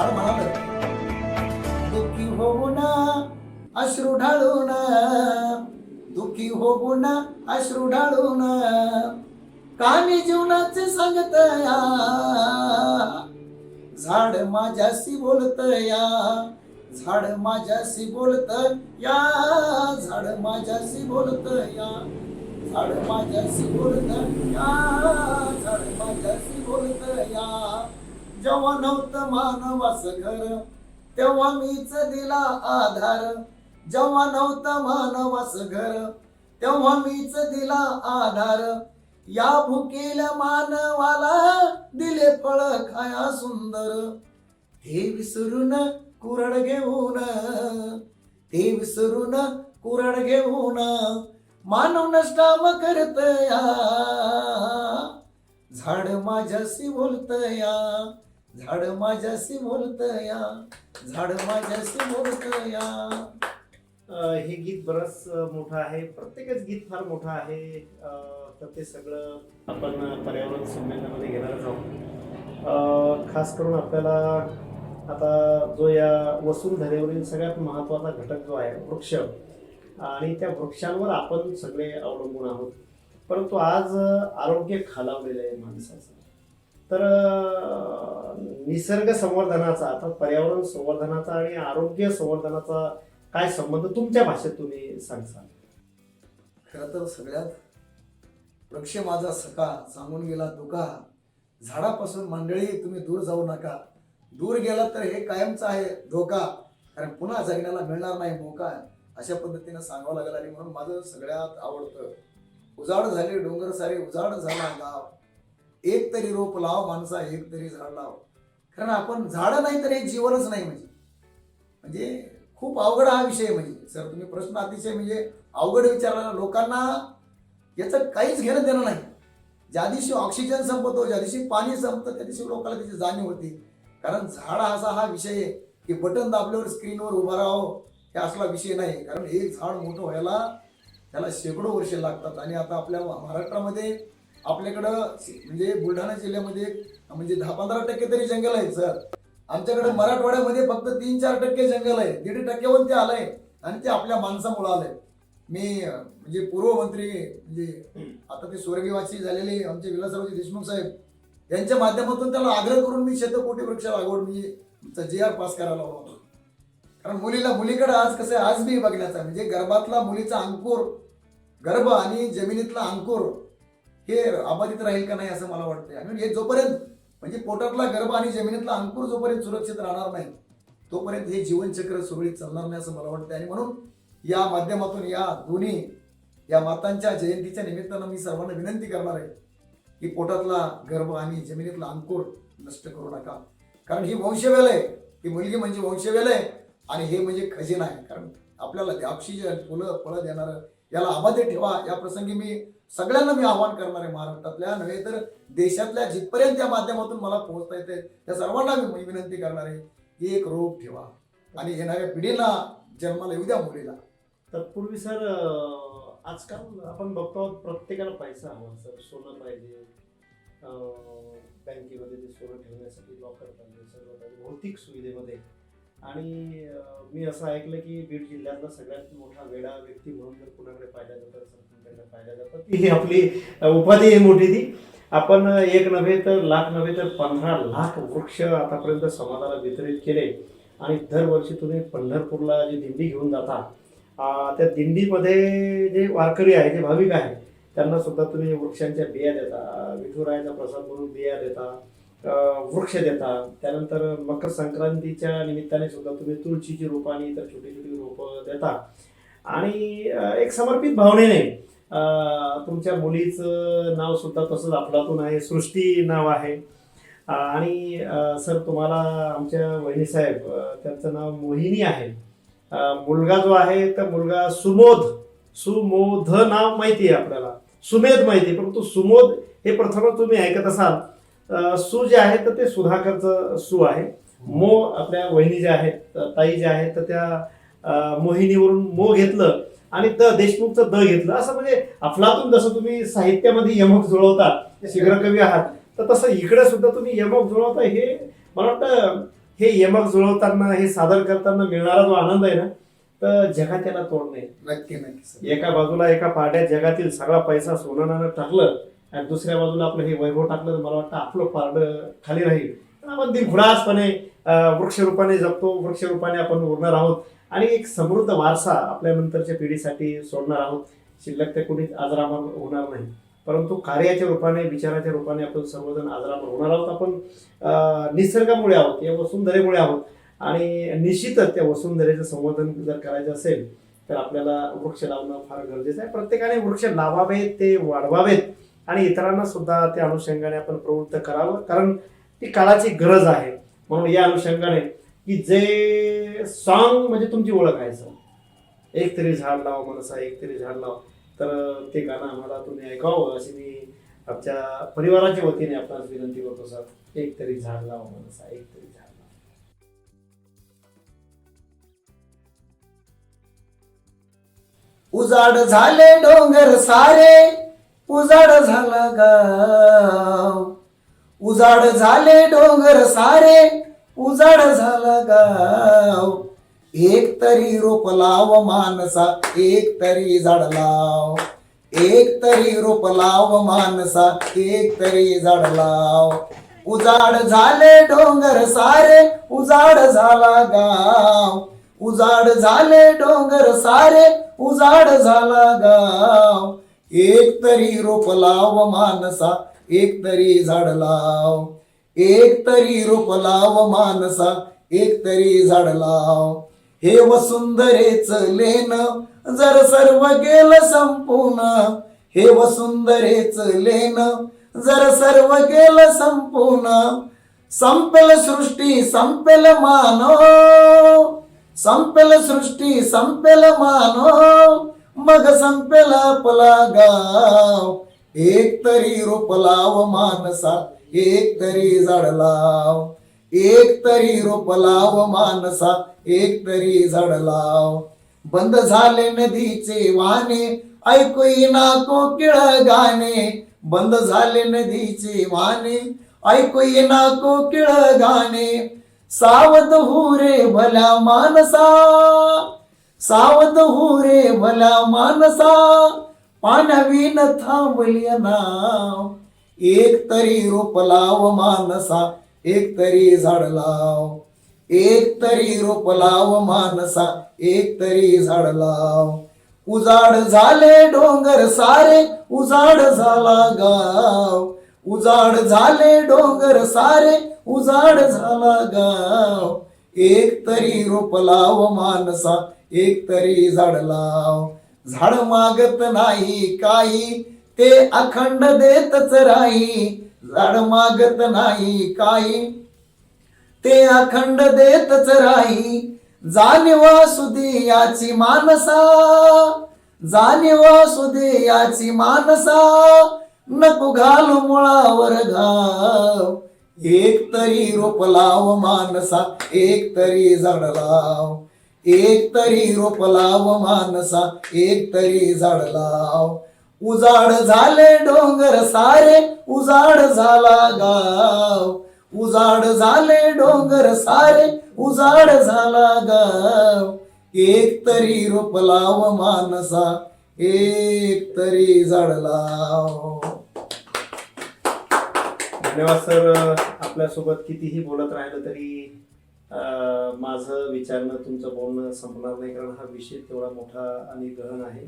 झाड म्हणाल होऊ ना अश्रू ढाळू ना. दुःखी ना अश्रू ढाळून कामी जीवनाचे सांगत या झाड माझ्याशी बोलत या झाड माझ्याशी बोलत या झाड माझ्याशी बोलत या झाड माझ्याशी बोलत या झाड माझ्याशी बोलत या जेव्हा नव्हतं मानवास घर तेव्हा मीच दिला आधार. जेव्हा नव्हतं मानवास घर तेव्हा मीच दिला आधार. या भुकेल्या मानवाला दिले फळ खाया सुंदर. ते विसरून कुरड घेऊन ते विसरून कुरड घेऊन मानव नष्टाम करत या झाड माझ्याशी बोलत या झाड माझ्याशी बोलत या झाड माझ्याशी बोलत या अं, हे गीत बरंच अं, मोठं आहे. प्रत्येकच गीत फार मोठं आहे. अं, तर ते सगळं आपण अं, पर्यावरण संमेलनामध्ये घेणारच आहोत. अं, खास करून आपल्याला आता जो या वसुंधरेवरील सगळ्यात महत्त्वाचा घटक जो आहे वृक्ष आणि त्या वृक्षांवर आपण सगळे अवलंबून आहोत. परंतु आज अं, आरोग्य खालावलेलं आहे माणसाचं. तर निसर्ग संवर्धनाचा अर्थात पर्यावरण संवर्धनाचा आणि आरोग्य संवर्धनाचा काय संबंध तुमच्या भाषेत तुम्ही सांगसाल? खरं तर सगळ्यात वृक्ष माझा सखा सांगून गेला दुका. झाडापासून मंडळी तुम्ही दूर जाऊ नका. दूर गेला तर हे कायमचं आहे धोका. कारण पुन्हा जगण्याला मिळणार नाही मोका. अशा पद्धतीनं सांगावं लागेल आणि म्हणून माझं सगळ्यात आवडतं. उजाड झाले डोंगर सारे उजाड झाला गाव. एक तरी रोप लाव माणसा एक तरी झाड लाव. कारण आपण झाडं नाही तर हे जीवनच नाही म्हणजे. म्हणजे खूप अवघड हा विषय म्हणजे. सर तुम्ही प्रश्न अतिशय म्हणजे अवघड विचारला लोकांना याचं काहीच घेणं देणं नाही. ज्या दिवशी ऑक्सिजन संपतो ज्या दिवशी पाणी संपतं त्या दिवशी लोकांना त्याची जाणीव होती. कारण झाड असा हा विषय आहे की बटन दाबल्यावर स्क्रीनवर उभा राहावं हे असला विषय नाही. कारण एक झाड मोठं व्हायला त्याला शेकडो वर्षे लागतात. आणि आता आपल्या महाराष्ट्रामध्ये आपल्याकडं म्हणजे बुलढाणा जिल्ह्यामध्ये म्हणजे दहा पंधरा टक्के तरी जंगल आहे सर. आमच्याकडे मराठवाड्यामध्ये फक्त तीन चार टक्के जंगल आहे. दीड टक्क्यावर ते आलंय आणि ते आपल्या माणसामुळे आलंय. मी म्हणजे पूर्व मंत्री म्हणजे आता ते स्वर्गीवासी झालेले आमचे विलासरावजी देशमुख साहेब यांच्या माध्यमातून त्याला आग्रह करून मी शतकोटी वृक्ष लागवड मी जे आर पास करायला होतो. कारण मुलीला मुलीकडे आज कसं आहे आज मी बघण्याचा म्हणजे गर्भातला मुलीचा अंकुर गर्भ आणि जमिनीतला अंकुर हे अबाधित राहील का नाही असं मला वाटतंय. आणि हे जोपर्यंत म्हणजे पोटातला गर्भ आणि जमिनीतला अंकुर जोपर्यंत सुरक्षित राहणार नाही तोपर्यंत हे जीवनचक्र सुरळीत चालणार नाही असं मला वाटतं आणि म्हणून या माध्यमातून या दोन्ही या मातांच्या जयंतीच्या निमित्तानं मी सर्वांना विनंती करणार आहे की पोटातला गर्भ आणि जमिनीतला अंकुर नष्ट करू नका. कारण ही वंशवेल आहे. ही मुलगी म्हणजे वंशवेल आहे आणि हे म्हणजे खजिना आहे. कारण आपल्याला ते ऑक्सिजन फुलं फळं देणारं याला अबाधित ठेवा. या प्रसंगी मी सगळ्यांना मी आवाहन करणार आहे महाराष्ट्रातल्या. नव्हे तर देशातल्या जिथपर्यंत या माध्यमातून मला पोहोचता येते त्या सर्वांना मी विनंती करणार आहे एक रोप ठेवा. आणि येणाऱ्या पिढीला जन्माला येऊ द्या मुलीला. तत्पूर्वी सर आजकाल आपण बघतो आहोत प्रत्येकाला पैसा हवा सर. सोनं पाहिजे बँकेमध्ये ते सोनं ठेवण्यासाठी लॉकर पाहिजे सर्व पाहिजे भौतिक सुविधेमध्ये. आणि मी असं ऐकलं की बीड जिल्ह्यातला सगळ्यात मोठा वेडा व्यक्ती म्हणून जर कुणाकडे पाहिला जातं संस्थांकडे पाहिला पाहिलं जातं. ती आपली उपाधी मोठी ती. आपण एक नव्हे तर लाख नव्हे तर पंधरा लाख वृक्ष आतापर्यंत समाजाला वितरित केले. आणि दरवर्षी तुम्ही पंढरपूरला जी दिंडी घेऊन जाता त्या दिंडीमध्ये जे वारकरी आहे जे भाविक आहे त्यांना सुद्धा तुम्ही वृक्षांच्या बिया देता. विठुरायाचा प्रसाद म्हणून बिया देता. वृक्ष देता त्यानंतर मकर संक्रांतीच्या निमित्ताने सुद्धा तुम्ही तुळशीची रोपं आणि इतर छोटी छोटी रोपं देता आणि एक समर्पित भावनेने तुमच्या मुलीचं नाव सुद्धा तसंच आपलातून आहे. सृष्टी नाव आहे. आणि सर तुम्हाला आमच्या वहिनीसाहेब त्यांचं नाव मोहिनी आहे. मुलगा जो आहे तर मुलगा सुमोध. सुमोध नाव माहिती आहे आपल्याला. सुमेध माहिती आहे परंतु सुमोध हे प्रथमच तुम्ही ऐकत असाल. सु जे आहे तर ते सुधाकरचं सु आहे. मो आपल्या वहिनी ज्या आहेत ताई ज्या आहेत तर त्या मोहिनीवरून मो घेतलं आणि द देशमुखचं द घेतलं. असं म्हणजे अफलातून जसं तुम्ही साहित्यामध्ये यमक जुळवता शीघ्र कवी आहात तर तसं इकडे सुद्धा तुम्ही यमक जुळवता हे मला वाटतं हे यमक जुळवताना हे सादर करताना मिळणारा जो आनंद आहे ना तर जगात त्याला तोड नाही. नक्की नक्की एका बाजूला एका पाड्यात जगातील सगळा पैसा सोनं टाकलं आणि दुसऱ्या बाजूला आपलं हे वैभव टाकलं तर मला वाटतं आपलं पारड खाली राहील. पण आपण दिनखुडासपणे अं, वृक्षरूपाने जगतो वृक्षरूपाने आपण उरणार आहोत. आणि एक समृद्ध वारसा आपल्या नंतरच्या पिढीसाठी सोडणार आहोत. शिल्लक ते कोणीच आजरामर होणार नाही. परंतु कार्याच्या रूपाने विचाराच्या रूपाने आपण सर्वजण आजरामर होणार आहोत. आपण निसर्गामुळे आहोत या वसुंधरेमुळे आहोत. आणि निश्चितच त्या वसुंधरेचं संवर्धन जर करायचं असेल तर आपल्याला वृक्ष लावणं फार गरजेचं आहे. प्रत्येकाने वृक्ष लावावेत ते वाढवावेत. आणि इतरांना सुद्धा त्या अनुषंगाने आपण प्रवृत्त करावं. कारण ती काळाची गरज आहे. म्हणून या अनुषंगाने की जे सॉन्ग म्हणजे तुमची ओळख आहे सर एक तरी झाड लाव मनसा एक तरी झाड लाव. तर ते गाणं आम्हाला तुम्ही ऐकावं अशी मी आमच्या परिवाराच्या वतीने आपणास विनंती करतो सर एक तरी झाड लाव मनसा एक तरी झाड लाव. उजाड झाले डोंगर सारे. उजाड झाला गाव. उजाड झाले डोंगर सारे उजाड झाला गाव. एक तरी रोप लाव मानसा एक तरी झाड लाव. एक तरी रोप लाव मानसा एक तरी झाड लाव. उजाड झाले डोंगर सारे उजाड झाला गाव. उजाड झाले डोंगर सारे उजाड झाला गाव. एक तरी रोप लाव मानसा एक तरी झाड लाव. एक तरी रोप लाव मानसा एक तरी झाड लाव. हे वसुंधरेच लेन जर सर्व गेल संपून हे वसुंधरेच लेन जर सर्व गेल संपूर्ण. संपेल सृष्टी संपेल मानव. संपेल सृष्टी संपेल मानव. मग संपेल आपला गाव एक तरी रोप लाव मानसा एक तरी झाड लाव. एक तरी रोप लाव मानसा एक तरी झाड लाव. बंद झाले नदीचे वाहने ऐकू ना कोकिळ गाणे बंद झाले नदीचे वाहने ऐकू ना कोकिळ गाणे सावध हो रे भल्या मानसा. सावध हो रे भला मानसा पाण्याविन थांबली नाव. एक तरी रोप लाव मानसा एक तरी झाड लाव. एक तरी रोप लाव मानसा एक तरी झाड लाव. उजाड झाले डोंगर सारे उजाड झाला गाव. उजाड झाले डोंगर सारे उजाड झाला गाव. एक तरी रोप लाव मानसा एक तरी झाड लाव. झाड मागत नाही काही ते अखंड देतच राही. झाड मागत नाही काही ते अखंड देतच राही. जाणीवा सुदे याची मानसा. जाणीवा सुदे याची मानसा. नको घालू मुळावर घाव. एक तरी रोप लाव मानसा एक तरी झाड लाव. एक तरी रोप लाव मानसा एक तरी झाड लाव. उजाड झाले डोंगर सारे उजाड झाला गाव. उजाड झाले डोंगर सारे उजाड झाला गाव. एक तरी रोप लाव मानसा एक तरी झाड लाव. धन्यवाद सर. आपल्यासोबत कितीही बोलत राहिलं तरी माझं विचारणं तुमचं बोलणं संपणार नाही कारण हा विषय तेवढा मोठा आणि गहन आहे.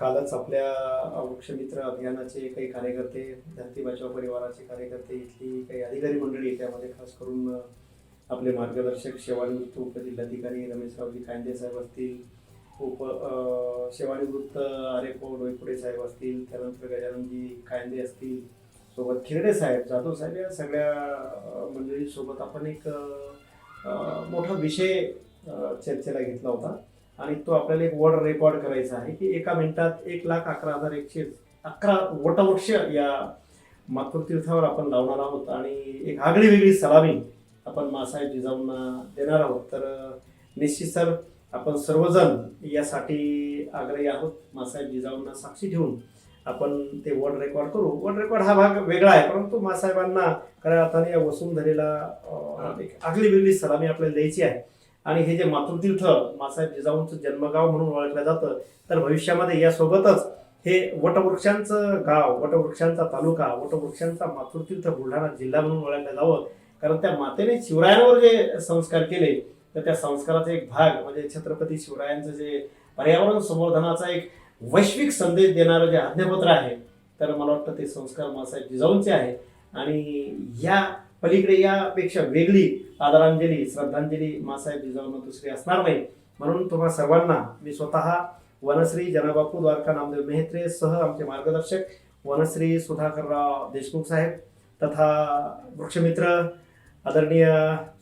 कालच आपल्या वृक्षमित्र अभियानाचे काही कार्यकर्ते धरती बचाव परिवाराचे कार्यकर्ते इथली काही अधिकारी मंडळी त्यामध्ये खास करून आपले मार्गदर्शक सेवानिवृत्त उपजिल्हाधिकारी रमेशरावजी कांदे साहेब असतील उप सेवानिवृत्त आर डोईपुडे साहेब असतील त्यानंतर गजाननजी कांदे असतील सोबत खिरडे साहेब जाधव साहेब या सगळ्या मंडळींसोबत आपण एक मोठा विषय चर्चेला घेतला होता. आणि तो आपल्याला एक वर्ड रेकॉर्ड करायचा आहे की एका मिनिटात एक लाख अकरा हजार एकशे अकरा वटवृक्ष या मातृतीर्थावर तीर्थावर आपण लावणार आहोत. आणि एक आगळी वेगळी सलामी आपण मासाहेब जिजाऊंना देणार आहोत. तर निश्चित सर आपण सर्वजण यासाठी आग्रही आहोत. मासाहेब जिजाऊंना साक्षी ठेवून आपण ते वर्ल्ड रेकॉर्ड करू. वर्ल्ड रेकॉर्ड हा भाग वेगळा आहे परंतु मासाहेबांना खऱ्या अर्थाने या वसुंधरेला एक आगली वेगळी सलामी आपल्याला द्यायची आहे. आणि हे जे मातृतीर्थ मासाहेब जिजाऊंचं जन्मगाव म्हणून ओळखलं जातं तर भविष्यामध्ये यासोबतच हे वटवृक्षांचं गाव वटवृक्षांचा तालुका वटवृक्षांचा मातृतीर्थ बुलढाणा जिल्हा म्हणून ओळखलं जावं. कारण त्या मातेने शिवरायांवर जे संस्कार केले तर त्या संस्काराचा एक भाग म्हणजे छत्रपती शिवरायांचं जे पर्यावरण संवर्धनाचा एक वैश्विक संदेश देणारं जे आज्ञापत्र आहे तर मला वाटतं ते संस्कार मासाहेब जिजाऊंचे आहे. आणि या पलीकडे यापेक्षा वेगळी आदरांजली श्रद्धांजली मासाहेब जिजाऊंना दुसरी असणार नाही. म्हणून तुम्हा सर्वांना मी स्वतः वनश्री जनाबापू द्वारका नामदेव मेहत्रे सह आमचे मार्गदर्शक वनश्री सुधाकरराव देशमुख साहेब तथा वृक्षमित्र आदरणीय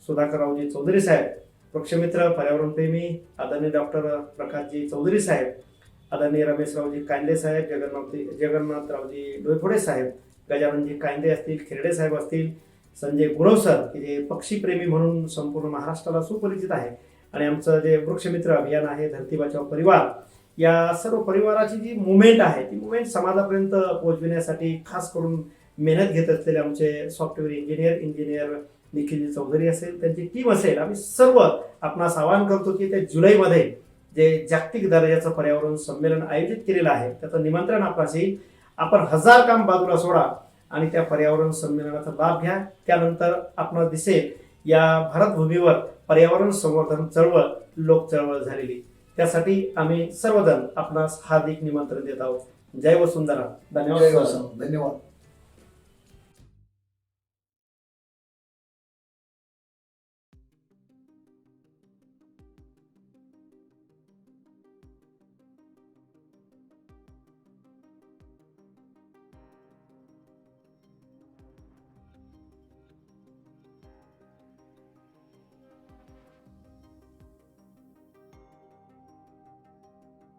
सुधाकररावजी चौधरी साहेब वृक्षमित्र पर्यावरणप्रेमी आदरणीय डॉक्टर प्रकाशजी चौधरी साहेब आदरणीय रमेशरावजी कांदे साहेब जगन्नाथी जगन्नाथरावजी डोयफोडे साहेब गजाननजी कांदे असतील खेरडे साहेब असतील संजय गुरव सर की जे पक्षीप्रेमी म्हणून संपूर्ण महाराष्ट्राला सुपरिचित आहे. आणि आमचं जे वृक्षमित्र अभियान आहे धरती बचाव परिवार या सर्व परिवाराची जी मुवमेंट आहे ती मुवमेंट समाजापर्यंत पोहोचविण्यासाठी खास करून मेहनत घेत असलेले आमचे सॉफ्टवेअर इंजिनियर इंजिनियर निखिलजी चौधरी असेल त्यांची टीम असेल आम्ही सर्व आपणास आवाहन करतो की ते जुलैमध्ये जे जागतिक दर्जाचं पर्यावरण संमेलन आयोजित केलेलं आहे त्याचं निमंत्रण आपणाशी येईल आपण हजार काम बाजूला सोडा आणि त्या पर्यावरण संमेलनाचा लाभ घ्या. त्यानंतर आपण दिसेल या भारतभूमीवर पर्यावरण संवर्धन चळवळ लोक चळवळ झालेली. त्यासाठी आम्ही सर्वजण आपणास हार्दिक निमंत्रण देत आहोत. जय वसुंधरा. धन्यवाद. धन्यवाद.